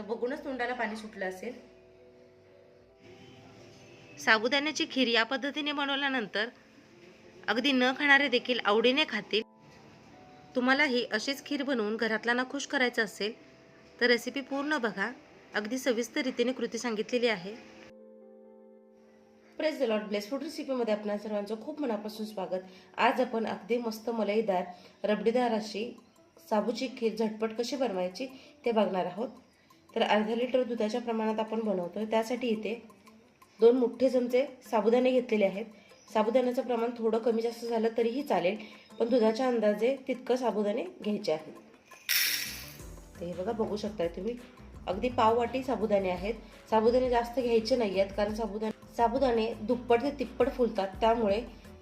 तर बघूनच तोंडाला पाणी सुटलं असेल. साबुदाण्याची खीर या पद्धतीने बनवल्यानंतर अगदी न खाणारे देखील आवडीने खातील. तुम्हालाही अशीच खीर बनवून घरातल्यांना खुश करायचं असेल तर रेसिपी पूर्ण बघा. अगदी सविस्तर रीतीने कृती सांगितलेली आहे. Press the lot bless food रेसिपीमध्ये आपण सर्वांचं खूप मनापासून स्वागत. आज आपण अगदी मस्त मलईदार रबडीदार अशी साबूची खीर झटपट कशी बनवायची ते बघणार आहोत. तर अर्धा लिटर दुधाच्या प्रमाणात आपण बनवतो त्यासाठी इथे दोन मोठे चमचे साबुदाणे घेतलेले आहेत. साबुदाण्याचं प्रमाण थोडं कमी जास्त झालं तरीही चालेल पण दुधाच्या अंदाजे तितकं साबुदाणे घ्यायचे आहेत. ते हे बघा बघू शकताय तुम्ही. अगदी पाव वाटी साबुदाणे आहेत. साबुदाणे जास्त घ्यायचे नाही आहेत कारण साबुदाणे साबुदाणे दुप्पट ते तिप्पट फुलतात. त्यामुळे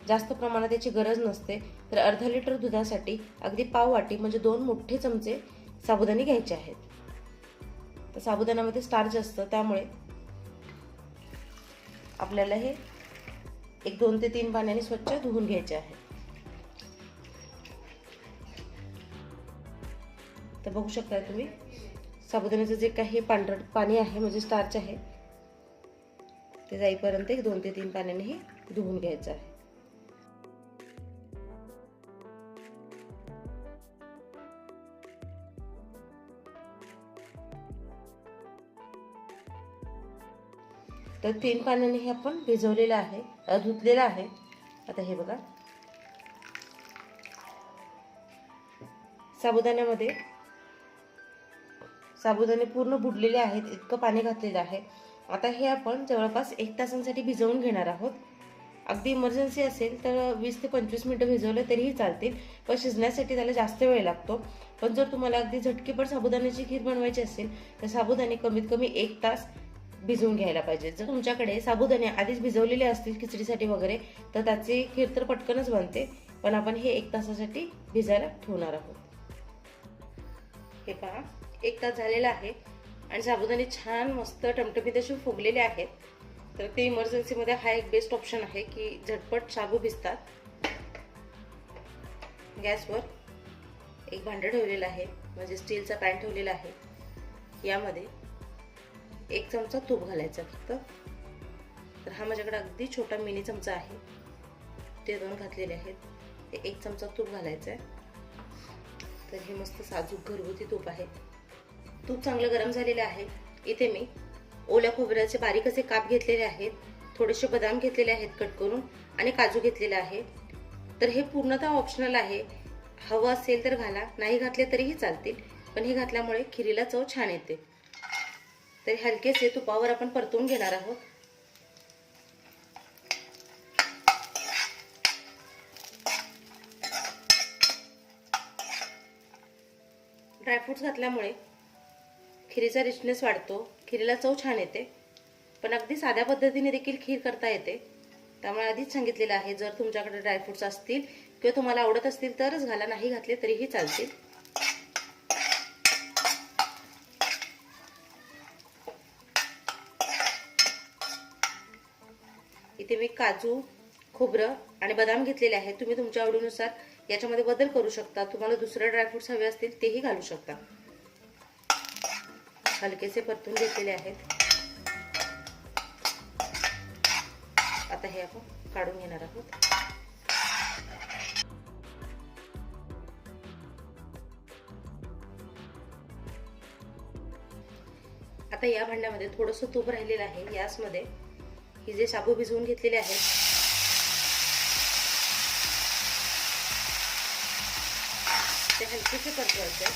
जास्त प्रमाणात याची गरज नसते. तर अर्धा लिटर दुधासाठी अगदी पाव वाटी म्हणजे दोन मोठे चमचे साबुदाणे घ्यायचे आहेत. तर साबुदाण्यामध्ये स्टार्च असतं त्यामुळे आपल्याला हे एक दोन ते तीन पाण्याने स्वच्छ धुवून घ्यायचे आहे. तर बघू शकता तुम्ही साबुदाण्याचं जे काही पांढरं पाणी आहे म्हणजे स्टार्च आहे ते जाईपर्यंत एक दोन ते तीन पाण्याने हे धुवून घ्यायचं आहे. तर तीन पाण्याने हे आपण भिजवलेलं आहे धुतलेलं आहे. आता हे बघा. साबुदाण्यामध्ये साबुदाणे पूर्ण बुडलेले आहेत इतकं पाणी घातलेलं आहे. आता हे आपण जवळपास एक तासांसाठी भिजवून घेणार आहोत. अगदी इमर्जन्सी असेल तर वीस ते पंचवीस मिनटं भिजवलं तरीही चालतील पण शिजण्यासाठी त्याला जास्त वेळ लागतो. पण जर तुम्हाला अगदी झटकीपट साबुदाण्याची खीर बनवायची असेल तर साबुदाणे कमीत कमी एक तास भिजवून घ्यायला पाहिजे. जर तुमच्याकडे साबुदाणे आधीच भिजवलेले असतील खिचडीसाठी वगैरे तर त्याची खीर तर पटकनच बनते. पण आपण हे एक तासासाठी भिजायला ठेवणार आहोत. हे पहा एक तास झालेला आहे आणि साबुदाणे छान मस्त टमटमीत असे फुगलेले आहेत. तर ते इमर्जन्सीमध्ये हा एक बेस्ट ऑप्शन आहे की झटपट साबू भिजतात. गॅसवर एक भांडं ठेवलेलं आहे म्हणजे स्टीलचा पॅन ठेवलेला आहे. यामध्ये एक चमचा तूप घालायचा फक्त. तर हा माझ्याकडे अगदी छोटा मिनी चमचा आहे. ते दोन घातलेले आहेत. ते एक चमचा तूप घालायचं आहे तर हे मस्त साजूक घरगुती तूप आहे. तूप चांगलं गरम झालेलं आहे. इथे मी ओल्या खोबऱ्याचे बारीक असे काप घेतलेले आहेत. थोडेसे बदाम घेतलेले आहेत कट करून आणि काजू घेतलेले आहे. तर हे पूर्णतः ऑप्शनल आहे. हवं असेल तर घाला. नाही घातले तरीही चालतील. पण हे घातल्यामुळे खिरीला चव छान येते. तर हलकेसे तुपावर आपण परतून घेणार आहोत. ड्रायफ्रुट्स घातल्यामुळे खिरीचा रिचनेस वाढतो. खिरीला चव छान येते. पण अगदी साध्या पद्धतीने देखील खीर करता येते. त्यामुळे आधीच सांगितलेलं आहे जर तुमच्याकडे ड्रायफ्रुट्स असतील किंवा तुम्हाला आवडत असतील तरच घाला नाही घातले तरीही चालतील. इथे मी काजू खोबरं आणि बदाम घेतलेले आहेत. तुम्ही तुमच्या आवडीनुसार याच्यामध्ये बदल करू शकता. तुम्हाला दुसरे ड्रायफ्रुट्स हवे असतील तेही घालू शकता. हलकेसे परतून घेतलेले आहेत. आता हे आपण काढून घेणार आहोत. आता या भांड्यामध्ये थोडंसं तूप राहिलेलं आहे. याचमध्ये की जे शाबू भिजवून घेतलेले आहेत. ते हलकेसे परतवायचे.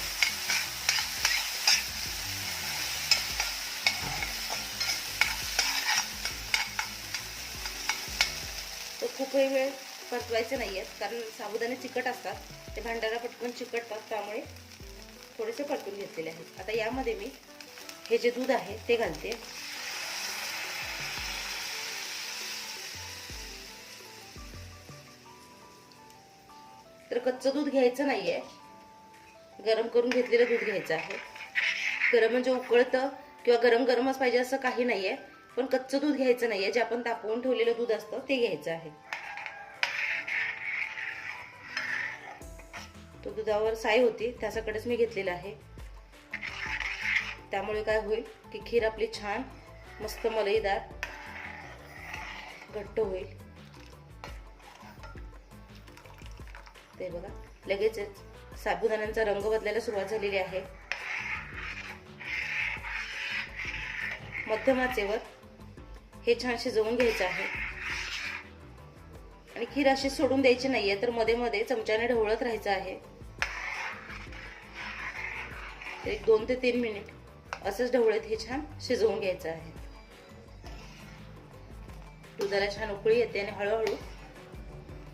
तर खूप वेळ परतवायचे नाही आहेत कारण साबुदाणे चिकट असतात. ते भांड्याला पटकन चिकटतात त्यामुळे थोडेसे परतून घेतलेले आहेत. आता यामध्ये मी हे जे दूध आहे ते घालते. तर कच्चं दूध घ्यायचं नाही आहे गरम करून घेतलेलं दूध घ्यायचं आहे. गरम म्हणजे उकळतं किंवा गरम गरमच पाहिजे असं काही नाही आहे पण कच्चं दूध घ्यायचं नाही आहे जे आपण तापवून ठेवलेलं दूध असतं ते घ्यायचं आहे. तो दुधावर साय होती. त्याच्याकडेच मी घेतलेलं आहे. त्यामुळे काय होईल की खीर आपली छान मस्त मलईदार घट्ट होईल. ते बघा. लगेचच साबुदाण्यांचा रंग बदलायला सुरुवात झालेली आहे. मध्यम आचेवर हे छान शिजवून घ्यायचं आहे. आणि खीर अशी सोडून द्यायची नाहीये तर मध्ये मध्ये चमच्याने ढवळत राहायचं आहे. एक दोन ते तीन मिनिट असंच ढवळत हे छान शिजवून घ्यायचं आहे. दुधाला छान उकळी येते आणि हळूहळू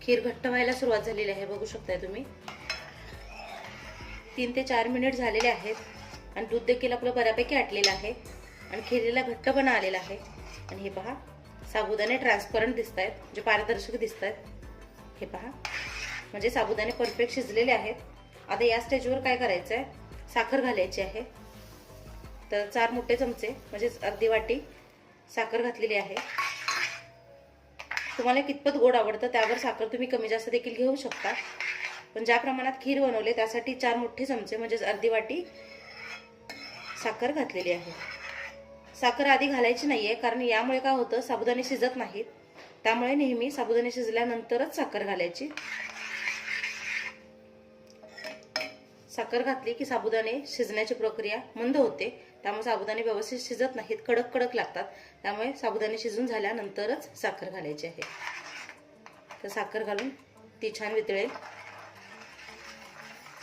खीर घट्ट व्हायला सुरुवात झालेली आहे बघू शकताय तुम्ही. तीन ते चार मिनिट झालेले आहेत आणि दूध देखील आपलं बऱ्यापैकी आटलेलं आहे आणि खिरीला घट्टपणा आलेला आहे. आणि हे पहा साबुदाणे ट्रान्सपरंट दिसत आहेत म्हणजे पारदर्शक दिसत आहेत हे पहा म्हणजे साबुदाणे परफेक्ट शिजलेले आहेत. आता या स्टेजवर काय करायचं आहे साखर घालायची आहे. तर चार मोठे चमचे म्हणजेच अर्धी वाटी साखर घातलेली आहे. तुम्हाला कितपत गोड आवडतं त्यावर साखर तुम्ही कमी जास्त देखील घेऊ शकता. पण ज्या प्रमाणात खीर बनवले त्यासाठी चार मोठे चमचे म्हणजेच अर्धी वाटी साखर घातलेली आहे. साखर आधी घालायची नाहीये कारण यामुळे काय होतं साबुदाणे शिजत नाहीत. त्यामुळे नेहमी साबुदाणे शिजल्यानंतरच साखर घालायची. साखर घातली की साबुदाणे शिजण्याची प्रक्रिया मंद होते. त्यामुळे साबुदाणे व्यवस्थित शिजत नाहीत कडक कडक लागतात. त्यामुळे साबुदाणे शिजून झाल्यानंतरच साखर घालायची आहे. तर साखर घालून ती छान वितळेल.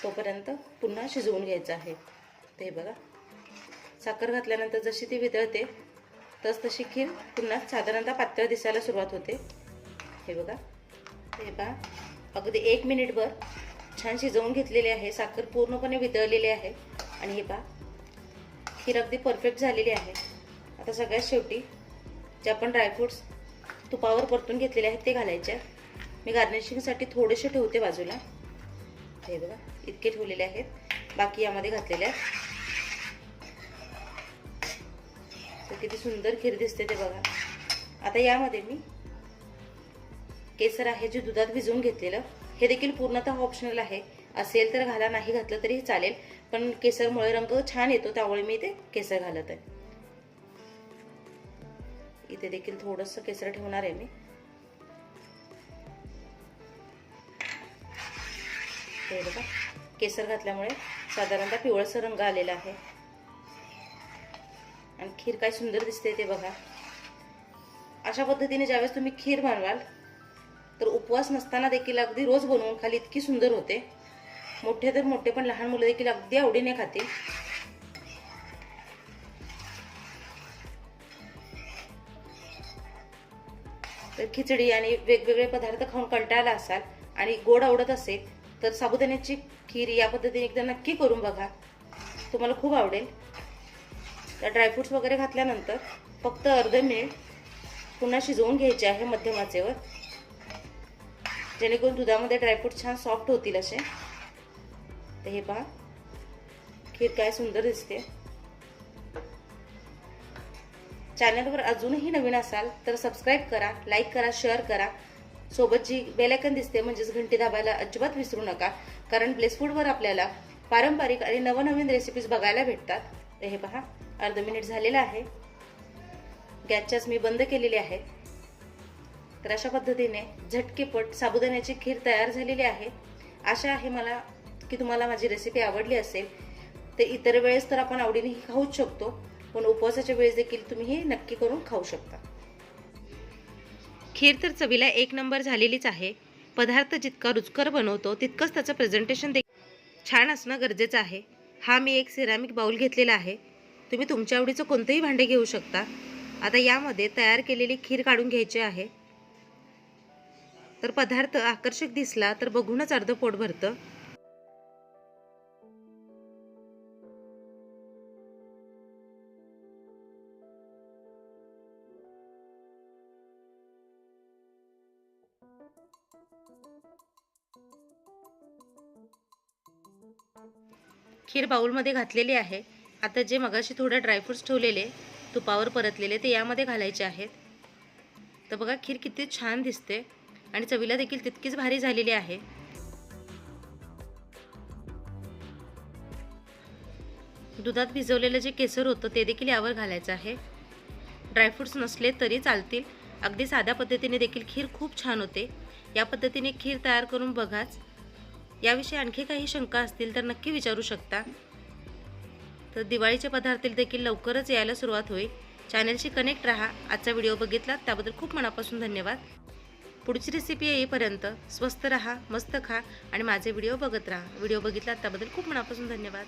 तोपर्यंत पुन्हा शिजवून घ्यायचं आहे. ते बघा. साखर घातल्यानंतर जशी ती वितळते तस तशी खीर पुन्हा साधारणतः पातळ दिसायला सुरुवात होते. हे बघा. हे पहा. अगदी एक मिनिटभर छान शिजवून घेतलेली आहे. साखर पूर्णपणे वितळलेली आहे. आणि हे पहा. खीर अगदी परफेक्ट झालेली आहे. आता सगळ्यात शेवटी जे आपण ड्रायफ्रुट्स तुपावर परतून घेतलेले आहेत ते घालायचे मी गार्निशिंगसाठी थोडेसे ठेवते बाजूला. हे बघा इतके ठेवलेले आहेत. बाकी यामध्ये घातलेले आहेत. तर किती सुंदर खीर दिसते ते बघा. आता यामध्ये मी केसर आहे जे दुधात भिजवून घेतलेलं. हे देखील पूर्णतः ऑप्शनल आहे. असेल तर घाला नाही घातलं तरी चालेल. पण केसरमुळे रंग छान येतो त्यामुळे मी ते केसर घालत आहे. इथे देखील थोडंसं केसर ठेवणार आहे मी. हे बघा केसर घातल्यामुळे साधारणतः पिवळसर रंग आलेला आहे. आणि खीर काय सुंदर दिसते ते बघा. अशा पद्धतीने ज्यावेळेस तुम्ही खीर बनवाल तर उपवास नसताना देखील अगदी रोज बनवून खाली इतकी सुंदर होते. मोठे तर मोठे पण लहान मुलं देखील अगदी आवडीने खातील. तर खिचडी आणि वेगवेगळे पदार्थ खाऊन कंटाळला असाल आणि गोड आवडत असेल तर साबुदाण्याची खीर या पद्धतीने एकदा नक्की करून बघा. तुम्हाला खूप आवडेल. त्या ड्रायफ्रुट्स वगैरे घातल्यानंतर फक्त अर्ध मिनिट पुन्हा शिजवून घ्यायचे आहे मध्यमाचेवर. जेणेकरून दुधामध्ये ड्रायफ्रूट छान सॉफ्ट होतील असे. तर हे पहा. खीर काय सुंदर दिसते. चॅनलवर अजूनही नवीन असाल तर सबस्क्राईब करा लाईक करा शेअर करा. सोबत जी बेलायकन दिसते म्हणजेच घंटी दाबायला अजिबात विसरू नका. कारण ब्लेसफूडवर आपल्याला पारंपरिक आणि नवनवीन रेसिपीज बघायला भेटतात. तर हे पहा अर्ध मिनिट झालेलं आहे. गॅसच्याच मी बंद केलेली आहे. तर अशा पद्धतीने झटकेपट साबुदाण्याची खीर तयार झालेली आहे. आशा आहे मला की तुम्हाला माझी रेसिपी आवडली असेल तर इतर वेळेस तर आपण आवडीने खाऊच शकतो पण उपवासाच्या वेळेस देखील तुम्ही हे नक्की करून खाऊ शकता. खीर तर चवीला एक नंबर झालेलीच आहे. पदार्थ जितका रुचकर बनवतो तितकंच त्याचं प्रेझेंटेशन देखील छान असणं गरजेचं आहे. हा मी एक सिरामिक बाउल घेतलेला आहे. तुम्ही तुमच्या आवडीचं कोणतंही भांडे घेऊ शकता. आता यामध्ये तयार केलेली खीर काढून घ्यायची आहे. तर पदार्थ आकर्षक दिसला तर बघूनच अर्ध पोट भरतं. खीर बाऊलमध्ये घातलेली आहे. आता जे मगाशी थोडं ड्रायफ्रूट्स ठेवलेले तुपावर परतलेले ते यामध्ये घालायचे आहेत. तर बघा खीर किती छान दिसते आणि चवीला देखील तितकीच भारी झालेली आहे. दुधात भिजवलेलं जे केसर होतं ते देखील यावर घालायचं आहे. ड्रायफ्रूट्स नसले तरी चालतील. अगदी साध्या पद्धतीने देखील खीर खूप छान होते. या पद्धतीने खीर तयार करून बघाच. याविषयी आणखी काही शंका असतील तर नक्की विचारू शकता. तर दिवाळीचे पदार्थ देखील लवकरच यायला सुरुवात होईल. चॅनलशी कनेक्ट राहा. आजचा व्हिडिओ बघितला त्याबद्दल खूप मनापासून धन्यवाद. पुढची रेसिपी येईपर्यंत स्वस्त रहा मस्त खा आणि माझे व्हिडिओ बघत राहा. व्हिडिओ बघितला त्याबद्दल खूप मनापासून धन्यवाद.